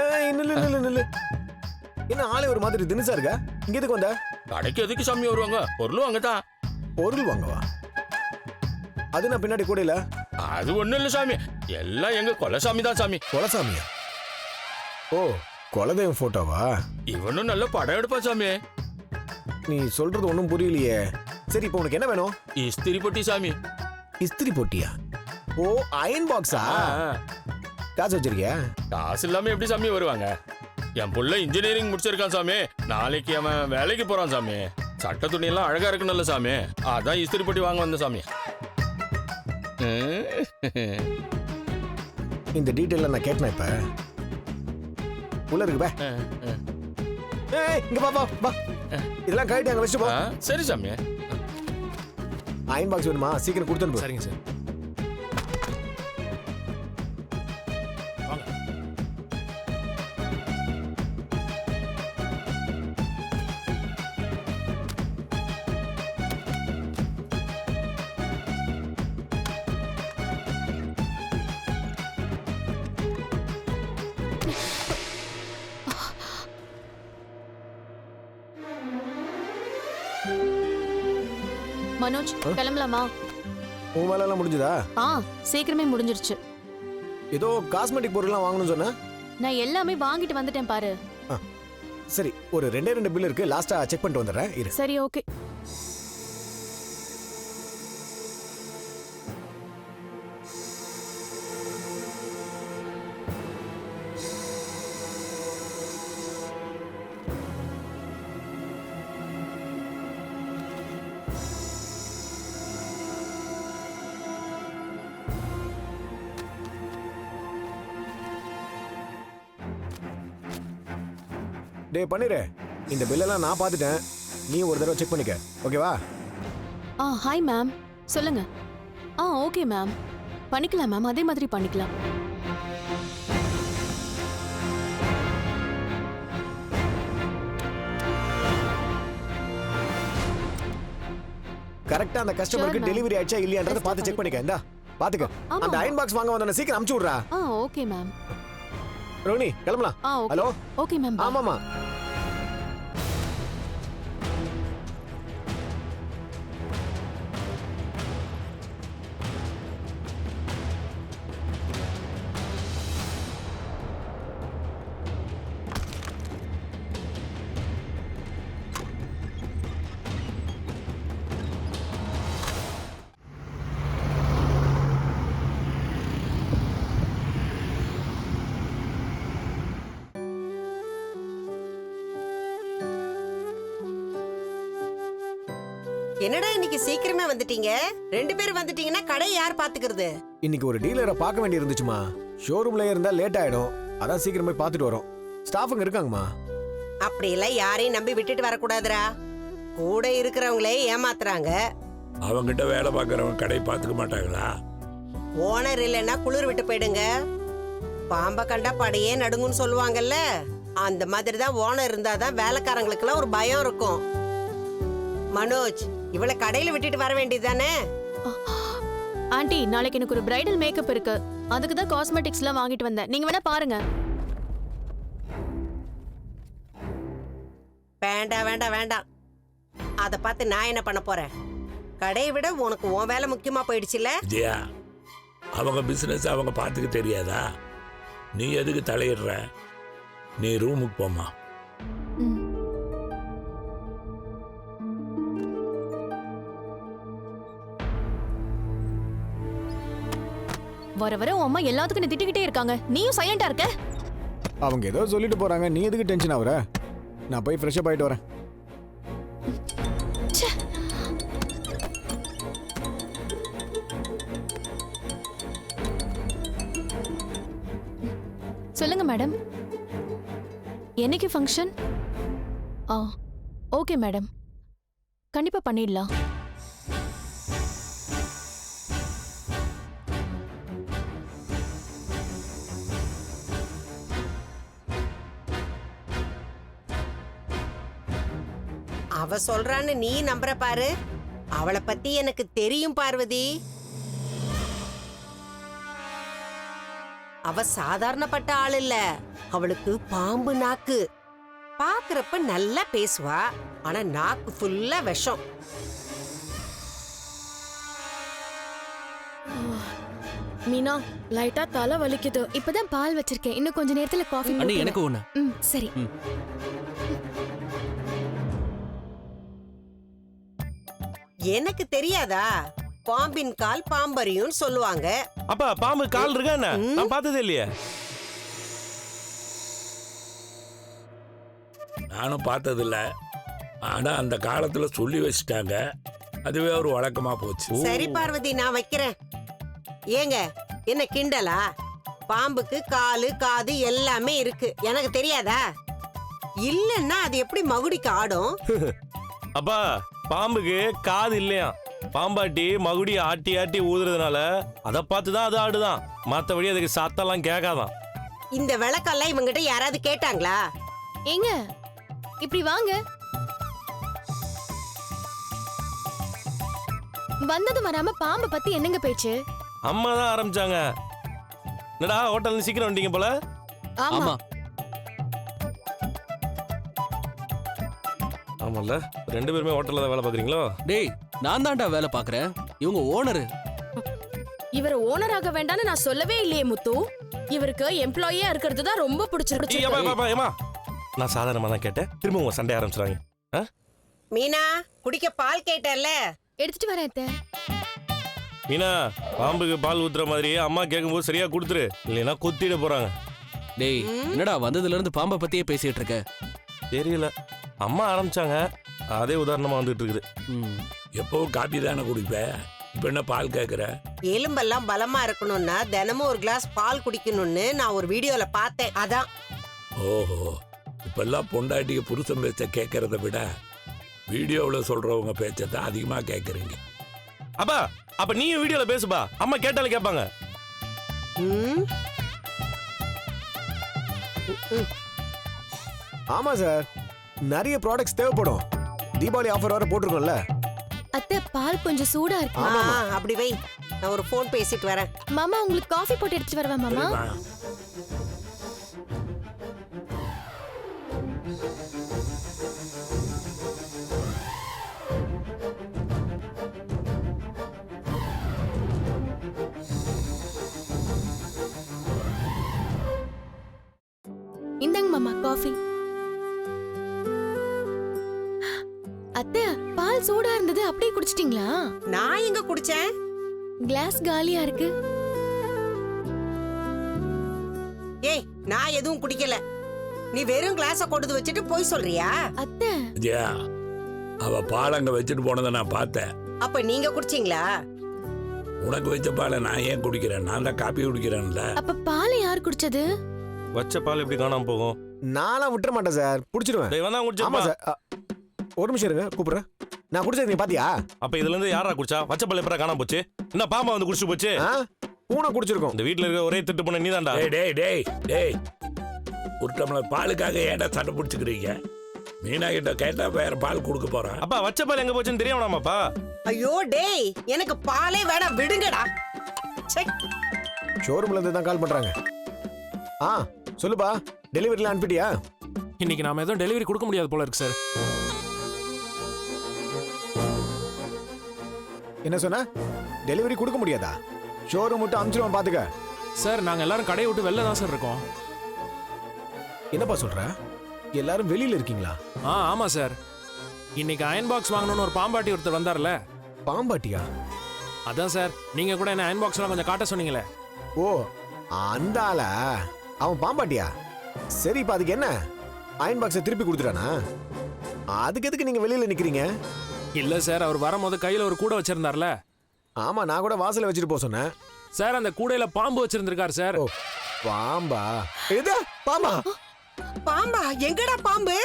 ஏய், நில்லு நில்லு நில்லு. என்ன ஆளே ஒரு மாதிரி தினுசா இருக்கா? இங்க எதுக்கு வந்த? கடைக்கு எதுக்கு சாமி வருவாங்க? பொருளும் அங்கதான். பொருள் வாங்கவா? அது நான் பின்னாடி கூட இல்ல. அது ஒண்ணும் இல்ல சாமி. எல்லாம் எங்க கொலசாமி தான் சாமி. குலசாமியா? ஓ குலதெய்வம் போட்டோவா? இவனும் நல்ல படம் எடுப்பான் சாமி. நீ சொல்றது ஒன்றும் புரியலையே. சரி இப்போ உனக்கு என்ன வேணும்? இஸ்திரி பொட்டி சாமி. இஸ்திரி போட்டியா? ஓ அயன் பாக்ஸா. காசு வச்சிருக்கியா? காசு இல்லாம எப்படி சாமி வருவாங்க? என் புள்ள இன்ஜினியரிங் முடிச்சிருக்கான் சாமி. நாளைக்கு அவன் வேலைக்கு போறான் சாமி. சட்ட துணி எல்லாம் அழகா இருக்கணும்ல சாமி. அதான் இஸ்திரி பொட்டி வாங்க வந்த சாமி. இந்த டீட்டெயில நான் கேட்டேன் இப்ப? உள்ள இருக்கு பே. ஏய் இங்க வா வா இதெல்லாம் கழட்டி அங்க ஆ, சரி சாமி. அயன் பாக்ஸ் வேணுமா? சீக்கிரம் கொடுத்து சரிங்க சார். மனோஜ் கிளம்பலாமா? உன் வேலையெல்லாம் முடிஞ்சுதா? ஆ சீக்கிரமே முடிஞ்சிருச்சு. ஏதோ காஸ்மெட்டிக் பொருள்லாம் வாங்கணும்னு சொன்ன? நான் எல்லாமே வாங்கிட்டு வந்துட்டேன் பாரு. சரி ஒரு ரெண்டே ரெண்டு பில் இருக்கு. லாஸ்டா செக் பண்ணிட்டு வந்துடுறேன். இரு. சரி ஓகே டேய் பண்ணிரு இந்த பில்லெல்லாம் நான் பார்த்துட்டேன். நீ ஒரு தடவை செக் பண்ணிக்க. ஓகேவா? ஆ ஹாய் மேம் சொல்லுங்க. ஆ ஓகே மேம் பண்ணிக்கலாம் மேம் அதே மாதிரி பண்ணிக்கலாம். கரெக்டா அந்த கஸ்டமருக்கு. டெலிவரி ஆயிடுச்சா இல்லையான்றத பார்த்து செக் பண்ணிக்க இந்தா. பாத்துக்க அந்த. அயன் பாக்ஸ் வாங்க வந்தன சீக்கிரம் அமுச்சு விடுறா. ஆ ஓகே மேம் ரோனி கிளம்பலாம். Hello okay ma'am. ஆமாமா என்னடா இன்னைக்கு சீக்கிரமே வந்துட்டீங்க? ரெண்டு பேரும் வந்துட்டீங்கன்னா கடையை யார் பாத்துக்கிறது? இன்னைக்கு ஒரு டீலரை பார்க்க வேண்டி இருந்துச்சுமா. ஷோரூம்ல இருந்தா லேட் ஆயிடும். அதான் சீக்கிரம் போய் பார்த்துட்டு வரோம். ஸ்டாஃபுங்க இருக்காங்கம்மா. அப்படி எல்லாம் யாரையும் நம்பி விட்டுட்டு வரக்கூடாதுடா. கூட இருக்கிறவங்களே ஏமாத்துறாங்க. அவங்கிட்ட வேலை பார்க்குறவங்க கடை பார்த்துக்க மாட்டாங்களா? ஓனர் இல்லைன்னா குளிர் விட்டு போயிடுங்க. பாம்ப கண்டா படையே நடுங்குன்னு சொல்லுவாங்கல்ல. அந்த மாதிரி தான் ஓனர் இருந்தாதான் வேலைக்காரங்களுக்குலாம் ஒரு பயம் இருக்கும். மனோஜ் இவளை கடையில விட்டுட்டு வர வேண்டியதுதானே? ஆண்டி நாளைக்கு எனக்கு ஒரு பிரைடல் மேக்கப் இருக்கு. அதுக்கு தான் காஸ்மெட்டிக்ஸ்லாம் வாங்கிட்டு வந்தேன். நீங்க வேணா பாருங்க. வேண்டாம் வேண்டாம் வேண்டாம் அதை பார்த்து நான் என்ன பண்ண போறேன்? கடையை விட உனக்கு உன் வேலை முக்கியமா போயிடுச்சுல விஜயா அவங்க பிசினஸ் அவங்க பார்த்துக்க தெரியாதா? நீ எதுக்கு தலையிடுற? நீ ரூமுக்கு போமா வர வர உன் அம்மா எல்லாத்துக்கும் என்னை திட்டிக்கிட்டே இருக்காங்க. நீயும் சைலண்டா இருக்க? அவங்க ஏதோ சொல்லிட்டு போறாங்க. நீ எதுக்கு டென்ஷன் ஆகுற நான் போய் ஃப்ரெஷ்அப் ஆயிட்டு வரேன். சொல்லுங்க மேடம் என்னைக்கு ஃபங்க்ஷன் ஆ ஓகே மேடம் கண்டிப்பா பண்ணிடலாம். அவ சொல்றான்னு நீ நம்புற பாரு. அவளை பத்தி எனக்கு தெரியும் பார்வதி. அவ சாதாரணப்பட்ட ஆள் இல்ல. அவளுக்கு பாம்பு நாக்கு. பாக்குறப்ப நல்லா பேசுவா. ஆனா நாக்கு ஃபுல்லா விஷம். மீனா லைட்டா தலை வலிக்குது. இப்பதான் பால் வச்சிருக்கேன். இன்னும் கொஞ்ச நேரத்துல காஃபி அண்ணி எனக்கு ஒண்ணு. ம் சரி. எனக்கு தெரியாதா? பாம்பின் கால் பாம்பரியும் சொல்லுவாங்க. அப்பா பாம்பு கால் இருக்கா என்ன. நான் பார்த்ததே இல்லையே. நானும் பார்த்ததில்ல. ஆனா அந்த காலத்துல சொல்லி வச்சுட்டாங்க. அதுவே ஒரு வழக்கமா போச்சு. சரி பார்வதி நான் வைக்கிறேன். ஏங்க என்ன கிண்டலா? பாம்புக்கு காலு காது எல்லாமே இருக்கு. எனக்கு தெரியாதா? இல்லன்னா அது எப்படி மகுடிக்கு ஆடும்? அப்பா பாம்புக்கு காது இல்லையா? பாம்பாட்டி மகுடி ஆட்டி ஆட்டி ஊதுறதுனால அதை பார்த்து தான் அது ஆடுதான். மற்றபடி அதுக்கு சத்தம்லாம் கேட்காதான். இந்த விளக்கெல்லாம் இவங்கிட்ட யாராவது கேட்டாங்களா? ஏங்க இப்படி வாங்க. வந்தது வராம பாம்பை பத்தி என்னங்க பேச்சு? அம்மா தான் ஆரம்பிச்சாங்க. என்னடா ஹோட்டல் சீக்கிரம் வந்துட்டீங்க போல? ஆமா. ஆமா. ஆமால்ல ரெண்டு பேருமே ஹோட்டல்ல தான் வேலை பார்க்குறீங்களோ? டேய் நான் தான்டா வேலை பாக்குறேன் இவங்க ஓனரு. இவர் ஓனர் ஆக வேண்டாம்னு நான் சொல்லவே இல்லையே முத்து. இவருக்கு எம்ப்ளாயியா இருக்கிறது தான் ரொம்ப பிடிச்சிருக்கு. நான் சாதாரணமாக தான் கேட்டேன். திரும்ப உங்க சண்டை ஆரம்பிச்சிடாங்க மீனா குடிக்க பால் கேட்டல்ல எடுத்துட்டு வரேன் அத்தை. மீனா பாம்புக்கு பால் ஊத்துற மாதிரி அம்மா கேட்கும்போது சரியா கொடுத்துரு. இல்லைன்னா கொத்திட போறாங்க. டேய் என்னடா வந்ததுல இருந்து பாம்பை பத்தியே பேசிட்டு இருக்க? தெரியல. அம்மா ஆரம்பிச்சாங்க. அதே உதாரணமா வந்துட்டு இருக்குது ம். எப்பவும் காப்பி தானே குடிப்பேன் இப்ப என்ன பால் கேட்குற எலும்பெல்லாம் பலமா இருக்கணும்னா தினமும் ஒரு கிளாஸ் பால் குடிக்கணும்னு நான் ஒரு வீடியோல பார்த்தேன். அதான். ஓஹோ. இப்பெல்லாம் பொண்டாட்டிக்கு புருஷன் பேச்ச கேட்கறத விட வீடியோவில் சொல்றவங்க பேச்சை தான் அதிகமாக கேட்குறீங்க அப்பா அப்ப நீயும் வீடியோல பேசுப்பா. அம்மா கேட்டாலும் கேட்பாங்க. ம், ஆமா சார். நிறைய ப்ராடக்ட்ஸ் தேவைப்படும். தீபாவளி ஆஃபர் வர போட்டிருக்கோம்ல. அத்தை பால் கொஞ்சம் சூடா இருக்கு. ஆ, அப்படி வை. நான் ஒரு ஃபோன் பேசிட்டு வரேன். மாமா உங்களுக்கு காஃபி போட்டு எடுத்துட்டு வரவா மாமா? இந்தாங்க மாமா காஃபி பால் சூடா இருந்தது அப்படியே குடிச்சிட்டீங்களா? நான் எங்க குடிச்சேன்? கிளாஸ் காலியா இருக்கு. ஏய் நான் எதுவும் குடிக்கல. நீ வெறும் கிளாஸ கொண்டு வச்சுட்டு போய் சொல்றியா? அத்தை. விஜயா அவ பால் அங்க வச்சுட்டு போனதை நான் பார்த்தேன். அப்ப நீங்க குடிச்சீங்களா? உனக்கு வச்ச பாலை நான் ஏன் குடிக்கிறேன்? நான் தான் காப்பி குடிக்கிறேன்ல. அப்ப பாலை யார் குடிச்சது? வச்ச பால் எப்படி காணாம போகும்? நான்லாம் விட்டுற மாட்டேன் சார். பிடிச்சிடுவேன் டேய் வந்தா ஆமா சார். அ, ஒரு நிமிஷம் இருங்க கூப்பிடுறேன். நான் குடிச்சது நீ பாத்தியா? அப்ப இதுல இருந்து யாரா குடிச்சா? வச்ச பால் எப்பரா காணாம போச்சு? என்ன பாம்பா வந்து குடிச்சு போச்சு? ஆ? பூனை குடிச்சிருக்கோம். இந்த வீட்ல இருக்க ஒரே திட்டு பண்ண நீதான்டா. டேய் டேய் டேய் டேய். ஒரு டம்ளர் பாலுக்காக ஏன்டா சண்டை பிடிச்சிக்கிறீங்க? மீனா கிட்ட கேட்டா வேற பால் கொடுக்க போறான் அப்பா வச்ச பால் எங்க போச்சுன்னு தெரிய வேணாமாப்பா ஐயோ டேய் எனக்கு பாலே வேணாம் விடுங்கடா. ச்சே. ஷோரூம்ல இருந்து தான் கால் பண்றாங்க. ஆ சொல்லுப்பா டெலிவரிலாம் அனுப்பிட்டியா? இன்னைக்கு நாம எதுவும் டெலிவரி கொடுக்க முடியாது போல இருக்கு சார் என்ன சொன்ன? டெலிவரி கொடுக்க முடியாதா? ஷோரூம் மட்டும் அனுப்பிச்சிருவான் பாத்துக்க. சார் நாங்க எல்லாரும் கடையை விட்டு வெளில தான் சார் இருக்கோம். என்னப்பா சொல்ற? எல்லாரும் வெளியில இருக்கீங்களா? ஆ ஆமா சார். இன்னைக்கு அயன் பாக்ஸ் வாங்கணும்னு ஒரு பாம்பாட்டி ஒருத்தர் வந்தார்ல. பாம்பாட்டியா? அதான் சார் நீங்க கூட என்ன அயன் பாக்ஸ்லாம் கொஞ்சம் காட்ட சொன்னீங்களே. ஓ அந்த ஆளா? அவன் பாம்பாட்டியா? சரி இப்ப அதுக்கு என்ன? அயன் பாக்ஸை திருப்பி கொடுத்துட்டானா? அதுக்கு எதுக்கு நீங்க வெளியில நிக்கிறீங்க? இல்ல சார் அவர் வரும்போது கையில ஒரு கூடை வச்சிருந்தார்ல. ஆமா நான் கூட வாசல்ல வச்சுட்டு போக சொன்னேன். சார் அந்த கூடையில பாம்பு வச்சிருந்திருக்காரு சார். ஓ பாம்பா? இது பாம்பா? பாம்பா எங்கடா பாம்பு?